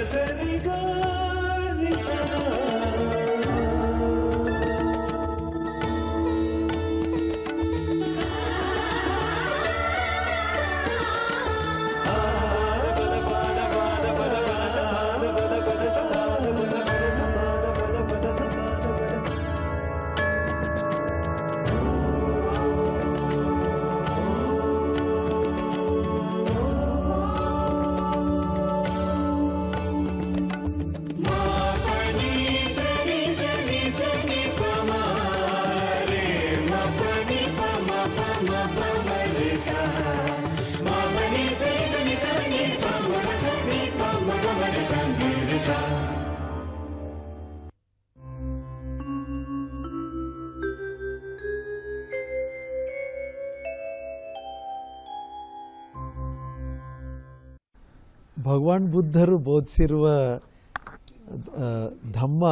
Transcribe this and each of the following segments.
Ese de ಭಗವಾನ್ ಬುದ್ಧರು ಬೋಧಿಸಿರುವ ಧಮ್ಮ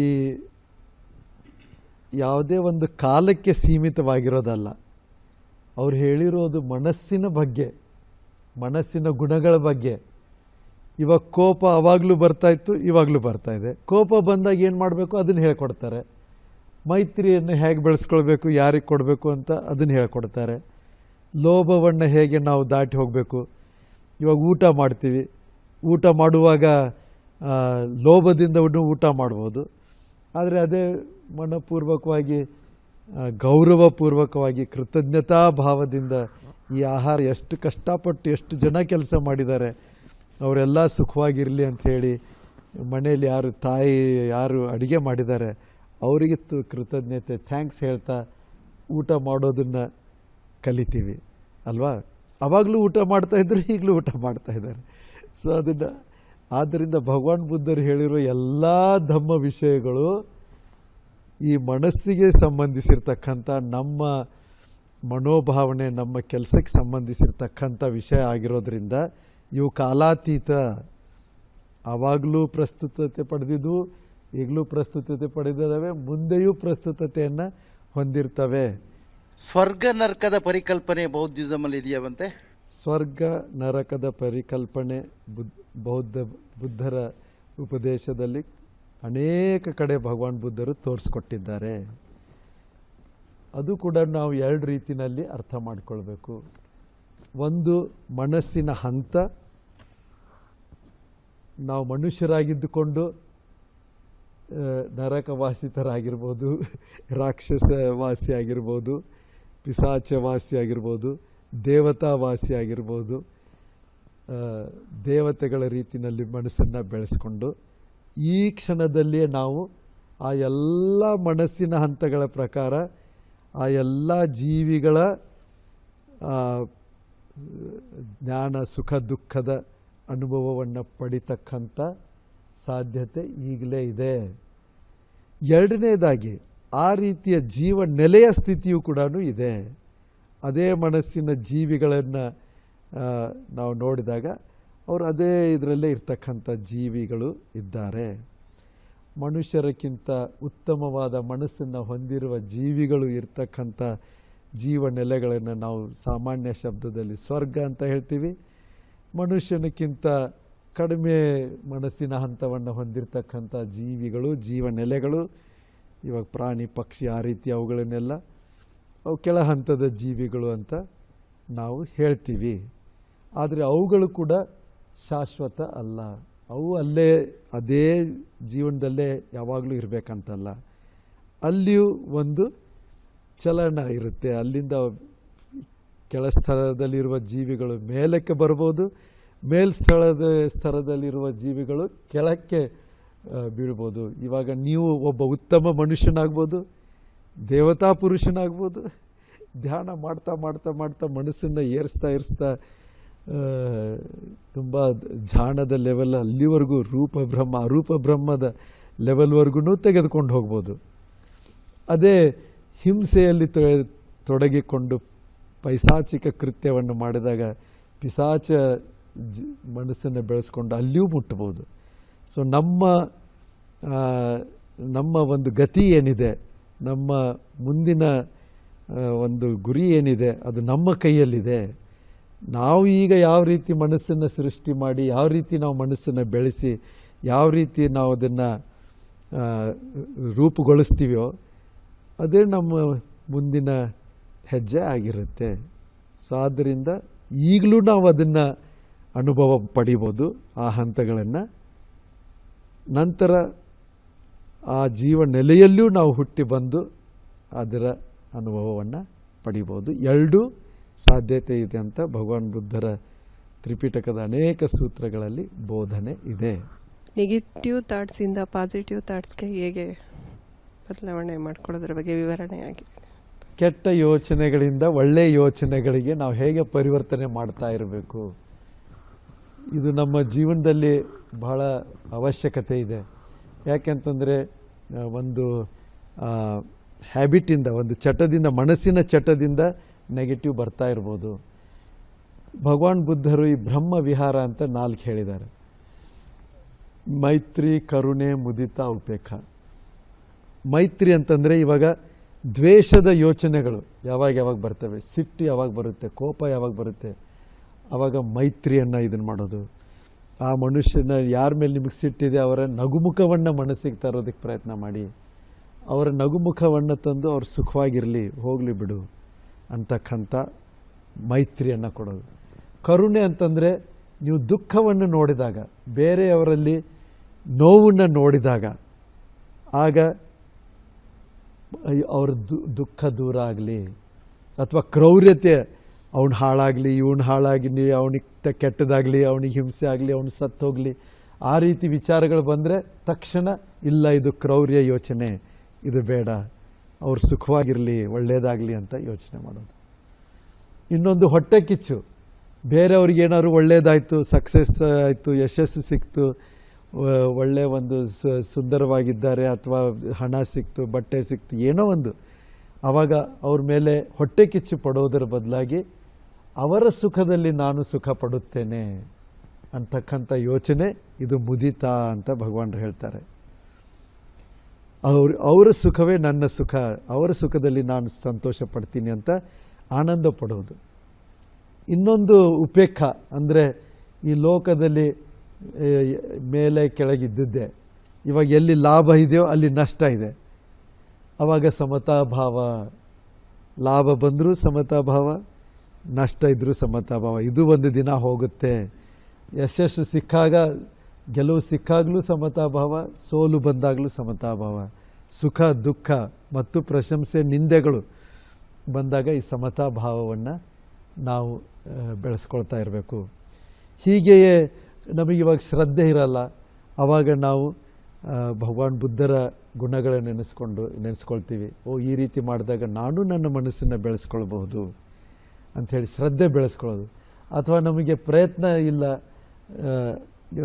ಈ ಯಾವುದೇ ಒಂದು ಕಾಲಕ್ಕೆ ಸೀಮಿತವಾಗಿರೋದಲ್ಲ. ಅವ್ರು ಹೇಳಿರೋದು ಮನಸ್ಸಿನ ಬಗ್ಗೆ, ಮನಸ್ಸಿನ ಗುಣಗಳ ಬಗ್ಗೆ. ಇವಾಗ ಕೋಪ ಅವಾಗಲೂ ಬರ್ತಾ ಇತ್ತು, ಇವಾಗಲೂ ಬರ್ತಾ ಇದೆ. ಕೋಪ ಬಂದಾಗ ಏನು ಮಾಡಬೇಕು? ಅದನ್ನು ಹೇಳ್ಕೊಡ್ತಾರೆ. ಮೈತ್ರಿಯನ್ನು ಹೇಗೆ ಬೆಳೆಸ್ಕೊಳ್ಬೇಕು, ಯಾರಿಗೆ ಕೊಡಬೇಕು ಅಂತ ಅದನ್ನು ಹೇಳ್ಕೊಡ್ತಾರೆ. ಲೋಭವನ್ನು ಹೇಗೆ ನಾವು ದಾಟಿ ಹೋಗಬೇಕು? ಇವಾಗ ಊಟ ಮಾಡ್ತೀವಿ. ಊಟ ಮಾಡುವಾಗ ಲೋಭದಿಂದ ಊಟ ಮಾಡ್ಬೋದು. ಆದರೆ ಅದೇ ಮನಪೂರ್ವಕವಾಗಿ ಗೌರವಪೂರ್ವಕವಾಗಿ ಕೃತಜ್ಞತಾ ಭಾವದಿಂದ ಈ ಆಹಾರ ಎಷ್ಟು ಕಷ್ಟಪಟ್ಟು ಎಷ್ಟು ಜನ ಕೆಲಸ ಮಾಡಿದ್ದಾರೆ, ಅವರೆಲ್ಲ ಸುಖವಾಗಿರಲಿ ಅಂಥೇಳಿ ಮನೆಯಲ್ಲಿ ಯಾರು ತಾಯಿ, ಯಾರು ಅಡುಗೆ ಮಾಡಿದ್ದಾರೆ, ಅವರಿಗೆ ತು- ಕೃತಜ್ಞತೆ, ಥ್ಯಾಂಕ್ಸ್ ಹೇಳ್ತಾ ಊಟ ಮಾಡೋದನ್ನು ಕಲಿತೀವಿ. ಅಲ್ವಾ? ಅವಾಗಲೂ ಊಟ ಮಾಡ್ತಾ ಇದ್ರು, ಈಗಲೂ ಊಟ ಮಾಡ್ತಾ ಇದ್ದಾರೆ. ಸೊ ಅದನ್ನು ಆದ್ದರಿಂದ ಭಗವಾನ್ ಬುದ್ಧರು ಹೇಳಿರೋ ಎಲ್ಲ ಧಮ್ಮ ವಿಷಯಗಳು ಈ ಮನಸ್ಸಿಗೆ ಸಂಬಂಧಿಸಿರ್ತಕ್ಕಂಥ, ನಮ್ಮ ಮನೋಭಾವನೆ, ನಮ್ಮ ಕೆಲಸಕ್ಕೆ ಸಂಬಂಧಿಸಿರ್ತಕ್ಕಂಥ ವಿಷಯ ಆಗಿರೋದ್ರಿಂದ, ಇವು ಕಾಲಾತೀತ. ಆವಾಗಲೂ ಪ್ರಸ್ತುತತೆ ಪಡೆದಿದ್ದು, ಈಗಲೂ ಪ್ರಸ್ತುತತೆ ಪಡೆದಿದ್ದಾವೆ, ಮುಂದೆಯೂ ಪ್ರಸ್ತುತತೆಯನ್ನು ಹೊಂದಿರ್ತವೆ. ಸ್ವರ್ಗ ನರಕದ ಪರಿಕಲ್ಪನೆ ಬೌದ್ಧಿಸಮ್ ಅಲ್ಲಿ ಇದೆಯಾವಂತೆ? ಸ್ವರ್ಗ ನರಕದ ಪರಿಕಲ್ಪನೆ ಬುದ್, ಬೌದ್ಧ, ಬುದ್ಧರ ಉಪದೇಶದಲ್ಲಿ ಅನೇಕ ಕಡೆ ಭಗವಾನ್ ಬುದ್ಧರು ತೋರಿಸ್ಕೊಟ್ಟಿದ್ದಾರೆ. ಅದು ಕೂಡ ನಾವು ಎರಡು ರೀತಿಯಲ್ಲಿ ಅರ್ಥ ಮಾಡಿಕೊಳ್ಬೇಕು. ಒಂದು, ಮನಸ್ಸಿನ ಹಂತ. ನಾವು ಮನುಷ್ಯರಾಗಿದ್ದುಕೊಂಡು ನರಕವಾಸಿತರಾಗಿರ್ಬೋದು ರಾಕ್ಷಸ ವಾಸಿ ಆಗಿರ್ಬೋದು ಪಿಸಾಚವಾಸಿ ಆಗಿರ್ಬೋದು ದೇವತಾವಾಸಿ ಆಗಿರ್ಬೋದು ಆ, ದೇವತೆಗಳ ರೀತಿಯಲ್ಲಿ ಮನಸ್ಸನ್ನು ಬೆಳೆಸ್ಕೊಂಡು ಈ ಕ್ಷಣದಲ್ಲಿಯೇ ನಾವು ಆ ಎಲ್ಲ ಮನಸ್ಸಿನ ಹಂತಗಳ ಪ್ರಕಾರ ಆ ಎಲ್ಲ ಜೀವಿಗಳ ಜ್ಞಾನ ಸುಖ ದುಃಖದ ಅನುಭವವನ್ನು ಪಡಿತಕ್ಕಂಥ ಸಾಧ್ಯತೆ ಈಗಲೇ ಇದೆ. ಎರಡನೇದಾಗಿ ಆ ರೀತಿಯ ಜೀವ ನೆಲೆಯ ಸ್ಥಿತಿಯು ಕೂಡ ಇದೆ. ಅದೇ ಮನಸ್ಸಿನ ಜೀವಿಗಳನ್ನು ನಾವು ನೋಡಿದಾಗ ಅವರು ಅದೇ ಇದರಲ್ಲೇ ಇರ್ತಕ್ಕಂಥ ಜೀವಿಗಳು ಇದ್ದಾರೆ. ಮನುಷ್ಯರಕ್ಕಿಂತ ಉತ್ತಮವಾದ ಮನಸ್ಸನ್ನು ಹೊಂದಿರುವ ಜೀವಿಗಳು ಇರ್ತಕ್ಕಂಥ ಜೀವ ನೆಲೆಗಳನ್ನು ನಾವು ಸಾಮಾನ್ಯ ಶಬ್ದದಲ್ಲಿ ಸ್ವರ್ಗ ಅಂತ ಹೇಳ್ತೀವಿ. ಮನುಷ್ಯನಕ್ಕಿಂತ ಕಡಿಮೆ ಮನಸ್ಸಿನ ಹಂತವನ್ನು ಹೊಂದಿರತಕ್ಕಂಥ ಜೀವಿಗಳು ಜೀವ ನೆಲೆಗಳು ಇವಾಗ ಪ್ರಾಣಿ, ಪಕ್ಷಿ ಆ ರೀತಿ ಅವುಗಳನ್ನೆಲ್ಲ ಅವು ಕೆಳ ಹಂತದ ಜೀವಿಗಳು ಅಂತ ನಾವು ಹೇಳ್ತೀವಿ. ಆದರೆ ಅವುಗಳು ಕೂಡ ಶಾಶ್ವತ ಅಲ್ಲ. ಅವು ಅಲ್ಲೇ, ಅದೇ ಜೀವನದಲ್ಲೇ ಯಾವಾಗಲೂ ಇರಬೇಕಂತಲ್ಲ. ಅಲ್ಲಿಯೂ ಒಂದು ಚಲನ ಇರುತ್ತೆ. ಅಲ್ಲಿಂದ ಕೆಳ ಸ್ಥಳದಲ್ಲಿರುವ ಜೀವಿಗಳು ಮೇಲಕ್ಕೆ ಬರ್ಬೋದು ಮೇಲ್ ಸ್ಥಳದ ಸ್ತರದಲ್ಲಿರುವ ಜೀವಿಗಳು ಕೆಳಕ್ಕೆ ಬೀಳ್ಬೋದು. ಇವಾಗ ನೀವು ಒಬ್ಬ ಉತ್ತಮ ಮನುಷ್ಯನಾಗ್ಬೋದು, ದೇವತಾ ಪುರುಷನಾಗ್ಬೋದು, ಧ್ಯಾನ ಮಾಡ್ತಾ ಮಾಡ್ತಾ ಮಾಡ್ತಾ ಮನಸ್ಸನ್ನು ಏರಿಸ್ತಾ ಏರಿಸ್ತಾ ತುಂಬ ಜಾಣದ ಲೆವೆಲ್ ಅಲ್ಲಿವರೆಗೂ ರೂಪ ಬ್ರಹ್ಮ, ಅರೂಪ ಬ್ರಹ್ಮದ ಲೆವೆಲ್ವರೆಗೂ ತೆಗೆದುಕೊಂಡು ಹೋಗ್ಬೋದು. ಅದೇ ಹಿಂಸೆಯಲ್ಲಿ ತೊಡಗಿಕೊಂಡು ಪೈಸಾಚಿಕ ಕೃತ್ಯವನ್ನು ಮಾಡಿದಾಗ ಪಿಸಾಚ ಜ, ಮನಸ್ಸನ್ನು ಬೆಳೆಸ್ಕೊಂಡು ಅಲ್ಲಿಯೂ ಮುಟ್ಟಬಹುದು ಸೊ ನಮ್ಮ ನಮ್ಮ ಒಂದು ಗತಿ ಏನಿದೆ, ನಮ್ಮ ಮುಂದಿನ ಒಂದು ಗುರಿ ಏನಿದೆ, ಅದು ನಮ್ಮ ಕೈಯಲ್ಲಿದೆ. ನಾವು ಈಗ ಯಾವ ರೀತಿ ಮನಸ್ಸನ್ನು ಸೃಷ್ಟಿ ಮಾಡಿ, ಯಾವ ರೀತಿ ನಾವು ಮನಸ್ಸನ್ನು ಬೆಳೆಸಿ, ಯಾವ ರೀತಿ ನಾವು ಅದನ್ನು ರೂಪುಗೊಳಿಸ್ತೀವೋ, ಅದೇ ನಮ್ಮ ಮುಂದಿನ ಹೆಜ್ಜೆ ಆಗಿರುತ್ತೆ. ಸೊ ಆದ್ದರಿಂದ ಈಗಲೂ ನಾವು ಅದನ್ನು ಅನುಭವ ಪಡಿಬೋದು, ಆ ಹಂತಗಳನ್ನು. ನಂತರ ಆ ಜೀವ ನೆಲೆಯಲ್ಲೂ ನಾವು ಹುಟ್ಟಿ ಬಂದು ಅದರ ಅನುಭವವನ್ನು ಪಡಿಬೋದು ಎರಡೂ ಸಾಧ್ಯತೆ ಇದೆ ಅಂತ ಭಗವಾನ್ ಬುದ್ಧರ ತ್ರಿಪಿಟಕದ ಅನೇಕ ಸೂತ್ರಗಳಲ್ಲಿ ಬೋಧನೆ ಇದೆ. ನೆಗೆಟಿವ್ ಥಾಟ್ಸಿಂದ ಪಾಸಿಟಿವ್ ಥಾಟ್ಸ್ಗೆ ಹೇಗೆ ಬದಲಾವಣೆ ಮಾಡ್ಕೊಳ್ಳೋದ್ರ ಬಗ್ಗೆ ವಿವರಣೆಯಾಗಿ ಕೆಟ್ಟ ಯೋಚನೆಗಳಿಂದ ಒಳ್ಳೆಯ ಯೋಚನೆಗಳಿಗೆ ನಾವು ಹೇಗೆ ಪರಿವರ್ತನೆ ಮಾಡ್ತಾ ಇರಬೇಕು? ಇದು ನಮ್ಮ ಜೀವನದಲ್ಲಿ ಬಹಳ ಅವಶ್ಯಕತೆ ಇದೆ. ಯಾಕೆಂತಂದರೆ ಒಂದು ಹ್ಯಾಬಿಟಿಂದ ಒಂದು ಚಟದಿಂದ, ಮನಸ್ಸಿನ ಚಟದಿಂದ ನೆಗೆಟಿವ್ ಬರ್ತಾ ಇರ್ಬೋದು. ಭಗವಾನ್ ಬುದ್ಧರು ಈ ಬ್ರಹ್ಮ ವಿಹಾರ ಅಂತ ನಾಲ್ಕು ಹೇಳಿದ್ದಾರೆ. ಮೈತ್ರಿ, ಕರುಣೆ, ಮುದಿತ, ಉಪೇಕ್ಷ. ಮೈತ್ರಿ ಅಂತಂದರೆ ಇವಾಗ ದ್ವೇಷದ ಯೋಚನೆಗಳು ಯಾವಾಗ ಯಾವಾಗ ಬರ್ತವೆ? ಸಿಟ್ಟು ಯಾವಾಗ ಬರುತ್ತೆ? ಕೋಪ ಯಾವಾಗ ಬರುತ್ತೆ? ಆವಾಗ ಮೈತ್ರಿಯನ್ನು ಇದನ್ನು ಮಾಡೋದು. ಆ ಮನುಷ್ಯನ ಯಾರ ಮೇಲೆ ನಿಮಗೆ ಸಿಟ್ಟಿದೆ ಅವರ ನಗುಮುಖವನ್ನು ಮನಸ್ಸಿಗೆ ತರೋದಕ್ಕೆ ಪ್ರಯತ್ನ ಮಾಡಿ. ಅವರ ನಗುಮುಖವನ್ನು ತಂದು ಅವ್ರು ಸುಖವಾಗಿರಲಿ, ಹೋಗಲಿ ಬಿಡು ಅಂತಕ್ಕಂಥ ಮೈತ್ರಿಯನ್ನು ಕೊಡೋದು. ಕರುಣೆ ಅಂತಂದರೆ ನೀವು ದುಃಖವನ್ನು ನೋಡಿದಾಗ, ಬೇರೆಯವರಲ್ಲಿ ನೋವನ್ನು ನೋಡಿದಾಗ, ಆಗ ಅವ್ರ ದುಃಖ ದೂರ ಆಗಲಿ, ಅಥವಾ ಕ್ರೌರ್ಯತೆ ಅವ್ನು ಹಾಳಾಗಲಿ, ಇವನು ಹಾಳಾಗಲಿ, ಅವನಿಗೆ ಕೆಟ್ಟದಾಗಲಿ, ಅವನಿಗೆ ಹಿಂಸೆ ಆಗಲಿ, ಅವನು ಸತ್ತೋಗಲಿ ಆ ರೀತಿ ವಿಚಾರಗಳು ಬಂದರೆ ತಕ್ಷಣ ಇಲ್ಲ, ಇದು ಕ್ರೌರ್ಯ ಯೋಚನೆ, ಇದು ಬೇಡ. ಅವ್ರು ಸುಖವಾಗಿರಲಿ ಒಳ್ಳೆಯದಾಗಲಿ ಅಂತ ಯೋಚನೆ ಮಾಡೋದು. ಇನ್ನೊಂದು ಹೊಟ್ಟೆ ಕಿಚ್ಚು. ಬೇರೆಯವ್ರಿಗೆ ಏನಾದ್ರು ಒಳ್ಳೆಯದಾಯಿತು ಸಕ್ಸಸ್ ಆಯಿತು, ಯಶಸ್ಸು ಸಿಕ್ತು ಒಳ್ಳೆ ಒಂದು ಸುಂದರವಾಗಿದ್ದಾರೆ, ಅಥವಾ ಹಣ ಸಿಕ್ತು, ಬಟ್ಟೆ ಸಿಕ್ತು, ಏನೋ ಒಂದು. ಆವಾಗ ಅವ್ರ ಮೇಲೆ ಹೊಟ್ಟೆ ಕಿಚ್ಚು ಪಡೋದರ ಬದಲಾಗಿ ಅವರ ಸುಖದಲ್ಲಿ ನಾನು ಸುಖ ಪಡುತ್ತೇನೆ ಅಂತಕ್ಕಂಥ ಯೋಚನೆ ಇದು ಮುದಿತ ಅಂತ ಭಗವಾನ್ರು ಹೇಳ್ತಾರೆ. ಅವ್ರ, ಅವರ ಸುಖವೇ ನನ್ನ ಸುಖ, ಅವರ ಸುಖದಲ್ಲಿ ನಾನು ಸಂತೋಷ ಪಡ್ತೀನಿ ಅಂತ ಆನಂದ ಪಡೋದು ಇನ್ನೊಂದು ಉಪೇಕ್ಷ ಅಂದರೆ ಈ ಲೋಕದಲ್ಲಿ ಮೇಲೆ ಕೆಳಗಿದ್ದಿದ್ದೆ. ಇವಾಗ ಎಲ್ಲಿ ಲಾಭ ಇದೆಯೋ ಅಲ್ಲಿ ನಷ್ಟ ಇದೆ. ಆವಾಗ ಸಮತಾಭಾವ, ಲಾಭ ಬಂದರೂ ಸಮತಾಭಾವ ನಷ್ಟ ಇದ್ದರೂ ಸಮತಾಭಾವ ಇದು ಒಂದು ದಿನ ಹೋಗುತ್ತೆ. ಯಶಸ್ಸು ಸಿಕ್ಕಾಗ, ಗೆಲುವು ಸಿಕ್ಕಾಗಲೂ ಸಮತಾಭಾವ ಸೋಲು ಬಂದಾಗಲೂ ಸಮತಾಭಾವ ಸುಖ, ದುಃಖ ಮತ್ತು ಪ್ರಶಂಸೆ, ನಿಂದೆಗಳು ಬಂದಾಗ ಈ ಸಮತಾಭಾವವನ್ನು ನಾವು ಬೆಳೆಸ್ಕೊಳ್ತಾ ಇರಬೇಕು. ಹೀಗೆಯೇ ನಮಗೆ ಇವಾಗ ಶ್ರದ್ಧೆ ಇರಲ್ಲ. ಆವಾಗ ನಾವು ಭಗವಾನ್ ಬುದ್ಧರ ಗುಣಗಳನ್ನು ನೆನೆಸ್ಕೊಂಡು ನೆನೆಸ್ಕೊಳ್ತೀವಿ. ಓ, ಈ ರೀತಿ ಮಾಡಿದಾಗ ನಾನು ನನ್ನ ಮನಸ್ಸನ್ನು ಬೆಳೆಸ್ಕೊಳ್ಬಹುದು. ಅಂಥೇಳಿ ಶ್ರದ್ಧೆ ಬೆಳೆಸ್ಕೊಳ್ಳೋದು. ಅಥವಾ ನಮಗೆ ಪ್ರಯತ್ನ ಇಲ್ಲ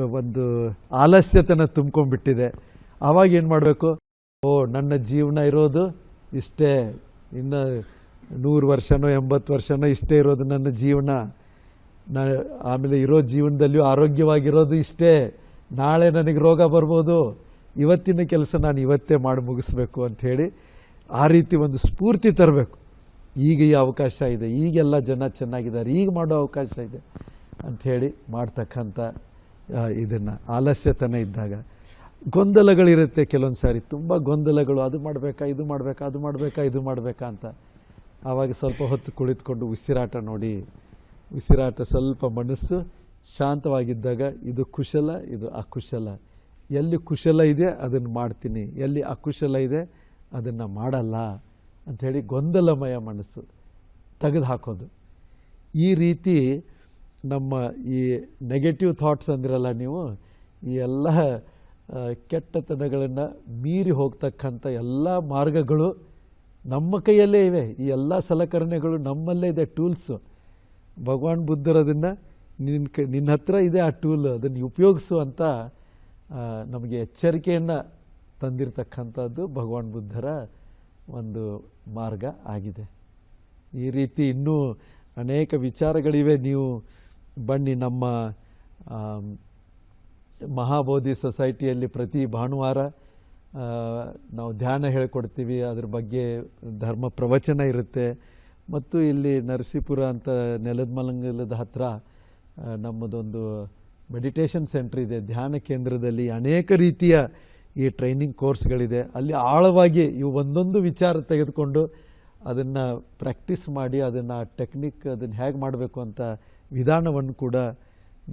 ಒಂದು ಆಲಸ್ಯತನ ತುಂಬ್ಕೊಂಡ್ಬಿಟ್ಟಿದೆ. ಆವಾಗ ಏನು ಮಾಡಬೇಕು? ಓ, ನನ್ನ ಜೀವನ ಇರೋದು ಇಷ್ಟೇ, ಇನ್ನು ನೂರು ವರ್ಷನೋ, ಎಂಬತ್ತು ವರ್ಷನೋ ಇಷ್ಟೇ ಇರೋದು ನನ್ನ ಜೀವನ. ನಾ, ಆಮೇಲೆ ಇರೋ ಜೀವನದಲ್ಲಿಯೂ ಆರೋಗ್ಯವಾಗಿರೋದು ಇಷ್ಟೇ. ನಾಳೆ ನನಗೆ ರೋಗ ಬರ್ಬೋದು. ಇವತ್ತಿನ ಕೆಲಸ ನಾನು ಇವತ್ತೇ ಮಾಡಿ ಮುಗಿಸ್ಬೇಕು ಅಂಥೇಳಿ ಆ ರೀತಿ ಒಂದು ಸ್ಫೂರ್ತಿ ತರಬೇಕು. ಈಗ ಈ ಅವಕಾಶ ಇದೆ, ಈಗೆಲ್ಲ ಜನ ಚೆನ್ನಾಗಿದ್ದಾರೆ, ಈಗ ಮಾಡೋ ಅವಕಾಶ ಇದೆ ಅಂಥೇಳಿ ಮಾಡ್ತಕ್ಕಂಥ ಇದನ್ನು ಆಲಸ್ಯತನ ಇದ್ದಾಗ ಗೊಂದಲಗಳಿರುತ್ತೆ ಕೆಲವೊಂದು ಸಾರಿ. ತುಂಬ ಗೊಂದಲಗಳು, ಅದು ಮಾಡಬೇಕಾ, ಇದು ಮಾಡಬೇಕಾ, ಅದು ಮಾಡಬೇಕಾ, ಇದು ಮಾಡಬೇಕಾ ಅಂತ. ಆವಾಗ ಸ್ವಲ್ಪ ಹೊತ್ತು ಕುಳಿತುಕೊಂಡು ಉಸಿರಾಟ ನೋಡಿ, ಉಸಿರಾಟ ಸ್ವಲ್ಪ ಮನಸ್ಸು ಶಾಂತವಾಗಿದ್ದಾಗ ಇದು ಕುಶಲ, ಇದು ಅಕುಶಲ. ಎಲ್ಲಿ ಕುಶಲ ಇದೆ ಅದನ್ನು ಮಾಡ್ತೀನಿ, ಎಲ್ಲಿ ಅಕುಶಲ ಇದೆ ಅದನ್ನು ಮಾಡಲ್ಲ. ಅಂಥೇಳಿ ಗೊಂದಲಮಯ ಮನಸ್ಸು ತೆಗೆದು ಹಾಕೋದು ಈ ರೀತಿ ನಮ್ಮ ಈ ನೆಗೆಟಿವ್ ಥಾಟ್ಸ್ ಅಂದಿರಲ್ಲ ನೀವು, ಈ ಎಲ್ಲ ಕೆಟ್ಟತನಗಳನ್ನು ಮೀರಿ ಹೋಗ್ತಕ್ಕಂಥ ಎಲ್ಲ ಮಾರ್ಗಗಳು ನಮ್ಮ ಕೈಯಲ್ಲೇ ಇವೆ. ಈ ಎಲ್ಲ ಸಲಕರಣೆಗಳು ನಮ್ಮಲ್ಲೇ ಇದೆ ಟೂಲ್ಸು ಭಗವಾನ್ ಬುದ್ಧರು ಅದನ್ನು ನಿನ್ನ ಕ, ನಿನ್ನ ಹತ್ರ ಇದೆ ಆ ಟೂಲ್ ಅದನ್ನು ಉಪಯೋಗಿಸು ಅಂತ ನಮಗೆ ಎಚ್ಚರಿಕೆಯನ್ನು ತಂದಿರತಕ್ಕಂಥದ್ದು ಭಗವಾನ್ ಬುದ್ಧರ ಒಂದು ಮಾರ್ಗ ಆಗಿದೆ. ಈ ರೀತಿ ಇನ್ನೂ ಅನೇಕ ವಿಚಾರಗಳಿವೆ. ನೀವು ಬನ್ನಿ ನಮ್ಮ ಮಹಾಬೋಧಿ ಸೊಸೈಟಿಯಲ್ಲಿ ಪ್ರತಿ ಭಾನುವಾರ ನಾವು ಧ್ಯಾನ ಹೇಳ್ಕೊಡ್ತೀವಿ. ಅದ್ರ ಬಗ್ಗೆ ಧರ್ಮ ಪ್ರವಚನ ಇರುತ್ತೆ. ಮತ್ತು ಇಲ್ಲಿ ನರಸೀಪುರ ಅಂತ ನೆಲದ ಮಲಂಗಲದ ಹತ್ರ ನಮ್ಮದೊಂದು ಮೆಡಿಟೇಷನ್ ಸೆಂಟ್ರ್ ಇದೆ. ಧ್ಯಾನ ಕೇಂದ್ರದಲ್ಲಿ ಅನೇಕ ರೀತಿಯ ಈ ಟ್ರೈನಿಂಗ್ ಕೋರ್ಸ್ಗಳಿದೆ ಅಲ್ಲಿ ಆಳವಾಗಿ ಇವು ಒಂದೊಂದು ವಿಚಾರ ತೆಗೆದುಕೊಂಡು ಅದನ್ನು ಪ್ರಾಕ್ಟೀಸ್ ಮಾಡಿ, ಅದನ್ನು ಟೆಕ್ನಿಕ್ ಅದನ್ನು ಹೇಗೆ ಮಾಡಬೇಕು ಅಂತ ವಿಧಾನವನ್ನು ಕೂಡ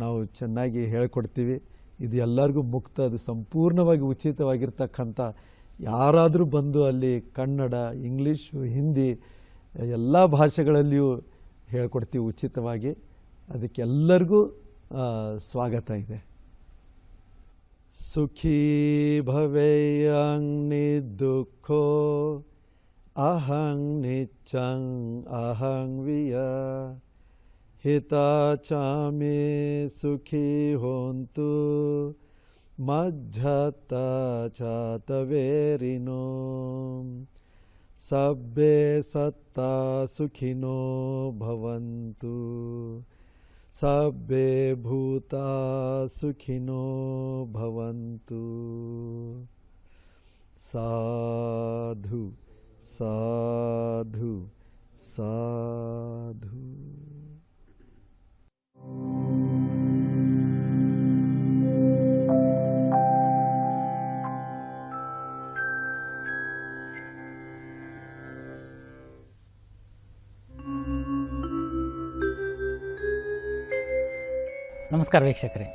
ನಾವು ಚೆನ್ನಾಗಿ ಹೇಳಿಕೊಡ್ತೀವಿ. ಇದು ಎಲ್ಲರಿಗೂ ಮುಕ್ತ, ಅದು ಸಂಪೂರ್ಣವಾಗಿ ಉಚಿತವಾಗಿರ್ತಕ್ಕಂಥ ಯಾರಾದರೂ ಬಂದು ಅಲ್ಲಿ ಕನ್ನಡ ಇಂಗ್ಲೀಷು ಹಿಂದಿ ಎಲ್ಲ ಭಾಷೆಗಳಲ್ಲಿಯೂ ಹೇಳ್ಕೊಡ್ತೀವಿ ಉಚಿತವಾಗಿ. ಅದಕ್ಕೆಲ್ಲರಿಗೂ ಸ್ವಾಗತ ಇದೆ. सुखी भवेयं निदुःखो अहं अहंग अहं विय। हिता चामे सुखी होन्तु मज्झता च तवेरिनो सब्बे सत्ता सुखिनो भवन्तु। सबे भूता सुखिनो भवन्तु। साधु साधु साधु। ನಮಸ್ಕಾರ ವೀಕ್ಷಕರೇ.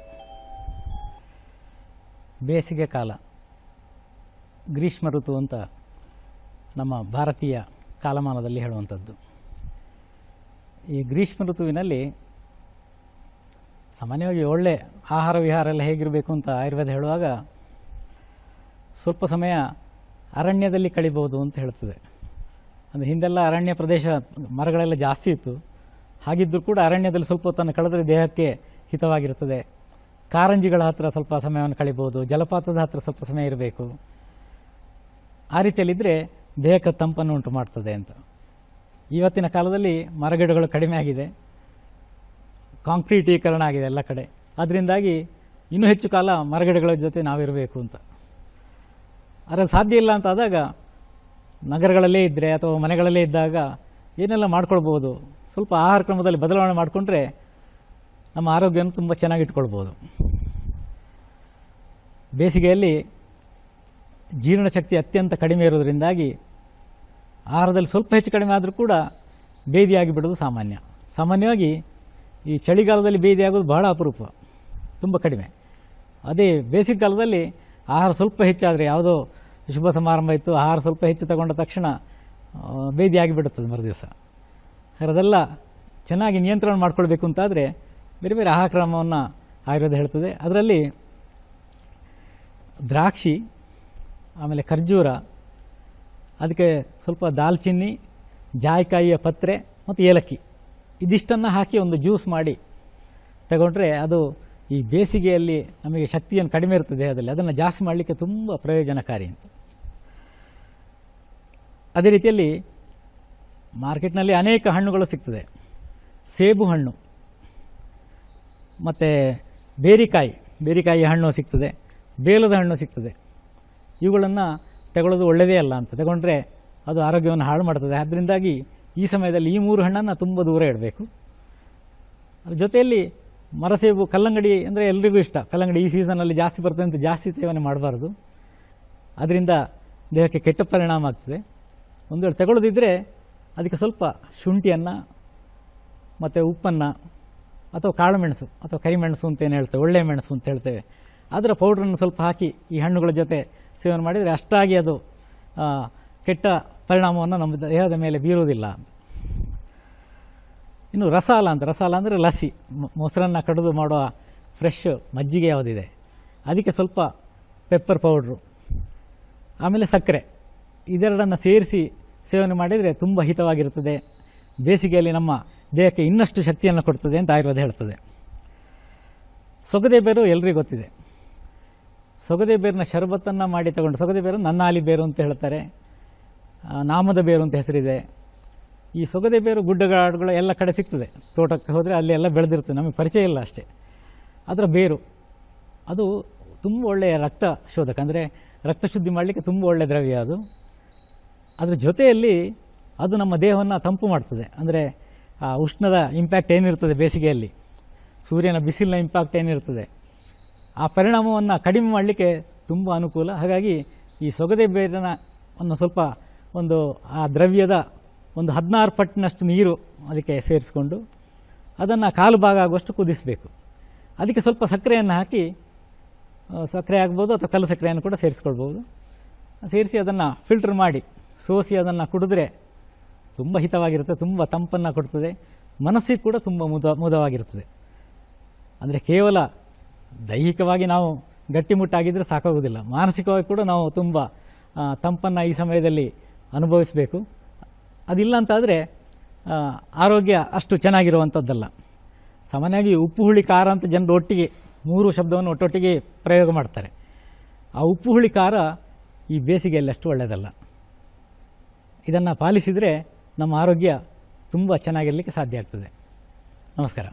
ಬೇಸಿಗೆ ಕಾಲ ಗ್ರೀಷ್ಮ ಋತು ಅಂತ ನಮ್ಮ ಭಾರತೀಯ ಕಾಲಮಾನದಲ್ಲಿ ಹೇಳುವಂಥದ್ದು. ಈ ಗ್ರೀಷ್ಮ ಋತುವಿನಲ್ಲಿ ಸಾಮಾನ್ಯವಾಗಿ ಒಳ್ಳೆ ಆಹಾರ ವಿಹಾರ ಎಲ್ಲ ಹೇಗಿರಬೇಕು ಅಂತ ಆಯುರ್ವೇದ ಹೇಳುವಾಗ ಸ್ವಲ್ಪ ಸಮಯ ಅರಣ್ಯದಲ್ಲಿ ಕಳಿಬೋದು ಅಂತ ಹೇಳ್ತದೆ ಅಂದರೆ ಹಿಂದೆಲ್ಲ ಅರಣ್ಯ ಪ್ರದೇಶ ಮರಗಳೆಲ್ಲ ಜಾಸ್ತಿ ಇತ್ತು. ಹಾಗಿದ್ದರೂ ಕೂಡ ಅರಣ್ಯದಲ್ಲಿ ಸ್ವಲ್ಪ ಹೊತ್ತನ್ನು ಕಳೆದರೆ ದೇಹಕ್ಕೆ ಹಿತವಾಗಿರುತ್ತದೆ. ಕಾರಂಜಿಗಳ ಹತ್ರ ಸ್ವಲ್ಪ ಸಮಯವನ್ನು ಕಳಿಬೋದು, ಜಲಪಾತದ ಹತ್ರ ಸ್ವಲ್ಪ ಸಮಯ ಇರಬೇಕು. ಆ ರೀತಿಯಲ್ಲಿದ್ದರೆ ದೇಹಕ್ಕೆ ತಂಪನ್ನು ಉಂಟು ಮಾಡ್ತದೆ ಅಂತ. ಇವತ್ತಿನ ಕಾಲದಲ್ಲಿ ಮರಗಿಡಗಳು ಕಡಿಮೆ ಆಗಿದೆ. ಕಾಂಕ್ರೀಟೀಕರಣ ಆಗಿದೆ ಎಲ್ಲ ಕಡೆ. ಅದರಿಂದಾಗಿ ಇನ್ನೂ ಹೆಚ್ಚು ಕಾಲ ಮರಗಿಡಗಳ ಜೊತೆ ನಾವಿರಬೇಕು ಅಂತ. ಆದರೆ ಸಾಧ್ಯ ಇಲ್ಲ ಅಂತ ಆದಾಗ ನಗರಗಳಲ್ಲೇ ಇದ್ದರೆ ಅಥವಾ ಮನೆಗಳಲ್ಲೇ ಇದ್ದಾಗ ಏನೆಲ್ಲ ಮಾಡ್ಕೊಳ್ಬೋದು. ಸ್ವಲ್ಪ ಆಹಾರ ಕ್ರಮದಲ್ಲಿ ಬದಲಾವಣೆ ಮಾಡಿಕೊಂಡ್ರೆ ನಮ್ಮ ಆರೋಗ್ಯವನ್ನು ತುಂಬ ಚೆನ್ನಾಗಿ ಇಟ್ಕೊಳ್ಬೋದು. ಬೇಸಿಗೆಯಲ್ಲಿ ಜೀರ್ಣಶಕ್ತಿ ಅತ್ಯಂತ ಕಡಿಮೆ ಇರೋದರಿಂದಾಗಿ ಆಹಾರದಲ್ಲಿ ಸ್ವಲ್ಪ ಹೆಚ್ಚು ಕಡಿಮೆ ಆದರೂ ಕೂಡ ಬೇದಿಯಾಗಿ ಬಿಡೋದು ಸಾಮಾನ್ಯ. ಸಾಮಾನ್ಯವಾಗಿ ಈ ಚಳಿಗಾಲದಲ್ಲಿ ಬೇದಿಯಾಗೋದು ಬಹಳ ಅಪರೂಪ, ತುಂಬ ಕಡಿಮೆ. ಅದೇ ಬೇಸಿಗೆ ಕಾಲದಲ್ಲಿ ಆಹಾರ ಸ್ವಲ್ಪ ಹೆಚ್ಚಾದರೆ ಯಾವುದೋ ಶುಭ ಸಮಾರಂಭ ಇತ್ತು, ಆಹಾರ ಸ್ವಲ್ಪ ಹೆಚ್ಚು ತಗೊಂಡ ತಕ್ಷಣ ಬೇದಿಯಾಗಿ ಬಿಡುತ್ತದೆ ಮರುದಿವಸ. ಅದೆಲ್ಲ ಚೆನ್ನಾಗಿ ನಿಯಂತ್ರಣ ಮಾಡ್ಕೊಳ್ಬೇಕು ಅಂತಾದರೆ ಬೇರೆ ಬೇರೆ ಆಹಾರ ಕ್ರಮವನ್ನು ಆಯುರ್ವೇದ ಹೇಳ್ತದೆ. ಅದರಲ್ಲಿ ದ್ರಾಕ್ಷಿ, ಆಮೇಲೆ ಖರ್ಜೂರ, ಅದಕ್ಕೆ ಸ್ವಲ್ಪ ದಾಲ್ಚಿನ್ನಿ, ಜಾಯಿಕಾಯಿಯ ಪತ್ರೆ ಮತ್ತು ಏಲಕ್ಕಿ. ಇದಿಷ್ಟನ್ನು ಹಾಕಿ ಒಂದು ಜ್ಯೂಸ್ ಮಾಡಿ ತಗೊಂಡ್ರೆ ಅದು ಈ ಬೇಸಿಗೆಯಲ್ಲಿ ನಮಗೆ ಶಕ್ತಿಯನ್ನು ಕಡಿಮೆ ಇರ್ತದೆ ದೇಹದಲ್ಲಿ. ಅದನ್ನು ಜಾಸ್ತಿ ಮಾಡಲಿಕ್ಕೆ ತುಂಬ ಪ್ರಯೋಜನಕಾರಿ ಅಂತ. ಅದೇ ರೀತಿಯಲ್ಲಿ ಮಾರ್ಕೆಟ್ನಲ್ಲಿ ಅನೇಕ ಹಣ್ಣುಗಳು ಸಿಗ್ತದೆ. ಸೇಬು ಹಣ್ಣು. ಮತ್ತು ಬೇರಿಕಾಯಿ ಬೇರಿಕಾಯಿ ಹಣ್ಣು ಸಿಗ್ತದೆ, ಬೇಲದ ಹಣ್ಣು ಸಿಗ್ತದೆ. ಇವುಗಳನ್ನು ತಗೊಳ್ಳೋದು ಒಳ್ಳೆಯದೇ ಅಲ್ಲ ಅಂತ ತಗೊಂಡ್ರೆ ಅದು ಆರೋಗ್ಯವನ್ನು ಹಾಳು ಮಾಡ್ತದೆ. ಅದರಿಂದಾಗಿ ಈ ಸಮಯದಲ್ಲಿ ಈ ಮೂರು ಹಣ್ಣನ್ನು ತುಂಬ ದೂರ ಇಡಬೇಕು. ಅದ್ರ ಜೊತೆಯಲ್ಲಿ ಮರಸೇಬು, ಕಲ್ಲಂಗಡಿ ಅಂದರೆ ಎಲ್ರಿಗೂ ಇಷ್ಟ. ಕಲ್ಲಂಗಡಿ ಈ ಸೀಸನಲ್ಲಿ ಜಾಸ್ತಿ ಬರ್ತದೆ ಅಂತ ಜಾಸ್ತಿ ಸೇವನೆ ಮಾಡಬಾರ್ದು. ಅದರಿಂದ ದೇಹಕ್ಕೆ ಕೆಟ್ಟ ಪರಿಣಾಮ ಆಗ್ತದೆ. ಒಂದು ವೇಳೆ ತಗೊಳ್ಳೋದಿದ್ದರೆ ಅದಕ್ಕೆ ಸ್ವಲ್ಪ ಶುಂಠಿಯನ್ನು ಮತ್ತು ಉಪ್ಪನ್ನು ಅಥವಾ ಕಾಳುಮೆಣಸು ಅಥವಾ ಕರಿಮೆಣಸು ಅಂತ ಏನು ಹೇಳ್ತೇವೆ, ಒಳ್ಳೆ ಮೆಣಸು ಅಂತ ಹೇಳ್ತೇವೆ. ಅದರ ಪೌಡ್ರನ್ನು ಸ್ವಲ್ಪ ಹಾಕಿ ಈ ಹಣ್ಣುಗಳ ಜೊತೆ ಸೇವನೆ ಮಾಡಿದರೆ ಅಷ್ಟಾಗಿ ಅದು ಕೆಟ್ಟ ಪರಿಣಾಮವನ್ನು ನಮ್ಮ ದೇಹದ ಮೇಲೆ ಬೀರುವುದಿಲ್ಲ ಇನ್ನು ರಸಾಲ ಅಂತ, ರಸಾಲ ಅಂದರೆ ಲಸಿ. ಮೊಸರನ್ನು ಕಡಿದು ಮಾಡುವ ಫ್ರೆಶ್ ಮಜ್ಜಿಗೆ ಯಾವುದಿದೆ? ಅದಕ್ಕೆ ಸ್ವಲ್ಪ ಪೆಪ್ಪರ್ ಪೌಡ್ರು ಆಮೇಲೆ ಸಕ್ಕರೆ. ಇದೆರಡನ್ನು ಸೇರಿಸಿ ಸೇವನೆ ಮಾಡಿದರೆ ತುಂಬ ಹಿತವಾಗಿರುತ್ತದೆ. ಬೇಸಿಗೆಯಲ್ಲಿ ನಮ್ಮ ದೇಹಕ್ಕೆ ಇನ್ನಷ್ಟು ಶಕ್ತಿಯನ್ನು ಕೊಡ್ತದೆ ಅಂತ ಆಯುರ್ವೇದ ಹೇಳ್ತದೆ. ಸೊಗದೆ ಬೇರು ಎಲ್ಲರಿಗೂ ಗೊತ್ತಿದೆ. ಸೊಗದೆ ಬೇರಿನ ಶರಬತ್ತನ್ನು ಮಾಡಿ ತಗೊಂಡು ಸೊಗದೆ ಬೇರು ನನ್ನಾಲಿ ಬೇರು ಅಂತ ಹೇಳ್ತಾರೆ. ನಾಮದ ಬೇರು ಅಂತ ಹೆಸರಿದೆ. ಈ ಸೊಗದೆ ಬೇರು ಗುಡ್ಡಗಾಡುಗಳು ಎಲ್ಲ ಕಡೆ ಸಿಗ್ತದೆ. ತೋಟಕ್ಕೆ ಹೋದರೆ ಅಲ್ಲಿ ಎಲ್ಲ ಬೆಳೆದಿರ್ತದೆ ನಮಗೆ ಪರಿಚಯ ಇಲ್ಲ ಅಷ್ಟೇ. ಅದರ ಬೇರು, ಅದು ತುಂಬ ಒಳ್ಳೆಯ ರಕ್ತ ಶೋಧಕ. ಅಂದರೆ ರಕ್ತ ಶುದ್ಧಿ ಮಾಡಲಿಕ್ಕೆ ತುಂಬ ಒಳ್ಳೆಯ ದ್ರವ್ಯ ಅದು. ಅದರ ಜೊತೆಯಲ್ಲಿ ಅದು ನಮ್ಮ ದೇಹವನ್ನು ತಂಪು ಮಾಡ್ತದೆ. ಅಂದರೆ ಆ, ಉಷ್ಣದ ಇಂಪ್ಯಾಕ್ಟ್ ಏನಿರ್ತದೆ ಬೇಸಿಗೆಯಲ್ಲಿ? ಸೂರ್ಯನ ಬಿಸಿಲಿನ ಇಂಪ್ಯಾಕ್ಟ್ ಏನಿರ್ತದೆ? ಆ ಪರಿಣಾಮವನ್ನು ಕಡಿಮೆ ಮಾಡಲಿಕ್ಕೆ ತುಂಬ ಅನುಕೂಲ. ಹಾಗಾಗಿ ಈ ಸೊಗದೆ ಬೇರಿನ ಒಂದು ಸ್ವಲ್ಪ ಒಂದು, ಆ ದ್ರವ್ಯದ ಒಂದು ಹದಿನಾರು ಪಟ್ಟಿನಷ್ಟು ನೀರು ಅದಕ್ಕೆ ಸೇರಿಸ್ಕೊಂಡು ಅದನ್ನು ಕಾಲು ಭಾಗ ಆಗುವಷ್ಟು ಕುದಿಸಬೇಕು. ಅದಕ್ಕೆ ಸ್ವಲ್ಪ ಸಕ್ಕರೆಯನ್ನು ಹಾಕಿ ಸಕ್ಕರೆ ಆಗ್ಬೋದು ಅಥವಾ ಕಲ್ಲು ಸಕ್ಕರೆಯನ್ನು ಕೂಡ ಸೇರಿಸ್ಕೊಳ್ಬೋದು. ಸೇರಿಸಿ ಅದನ್ನು ಫಿಲ್ಟರ್ ಮಾಡಿ, ಸೋಸಿ ಅದನ್ನು ಕುಡಿದ್ರೆ ತುಂಬ ಹಿತವಾಗಿರುತ್ತೆ, ತುಂಬ ತಂಪನ್ನು ಕೊಡ್ತದೆ. ಮನಸ್ಸಿಗೆ ಕೂಡ ತುಂಬ ಮುದ ಮುದವಾಗಿರ್ತದೆ ಅಂದರೆ ಕೇವಲ ದೈಹಿಕವಾಗಿ ನಾವು ಗಟ್ಟಿಮುಟ್ಟಾಗಿದ್ದರೆ ಸಾಕಾಗೋದಿಲ್ಲ. ಮಾನಸಿಕವಾಗಿ ಕೂಡ ನಾವು ತುಂಬ ತಂಪನ್ನು ಈ ಸಮಯದಲ್ಲಿ ಅನುಭವಿಸಬೇಕು. ಅದಿಲ್ಲ ಅಂತಾದರೆ ಆರೋಗ್ಯ ಅಷ್ಟು ಚೆನ್ನಾಗಿರುವಂಥದ್ದಲ್ಲ ಸಾಮಾನ್ಯವಾಗಿ ಉಪ್ಪು ಹುಳಿ, ಖಾರ ಅಂತ ಜನರು ಒಟ್ಟಿಗೆ ಮೂರು ಶಬ್ದವನ್ನು ಒಟ್ಟೊಟ್ಟಿಗೆ ಪ್ರಯೋಗ ಮಾಡ್ತಾರೆ. ಆ ಉಪ್ಪು ಹುಳಿ, ಖಾರ ಈ ಬೇಸಿಗೆಯಲ್ಲಿ ಅಷ್ಟು ಒಳ್ಳೆಯದಲ್ಲ. ಇದನ್ನು ಪಾಲಿಸಿದರೆ ನಮ್ಮ ಆರೋಗ್ಯ ತುಂಬ ಚೆನ್ನಾಗಿರಲಿಕ್ಕೆ ಸಾಧ್ಯ ಆಗ್ತದೆ. ನಮಸ್ಕಾರ.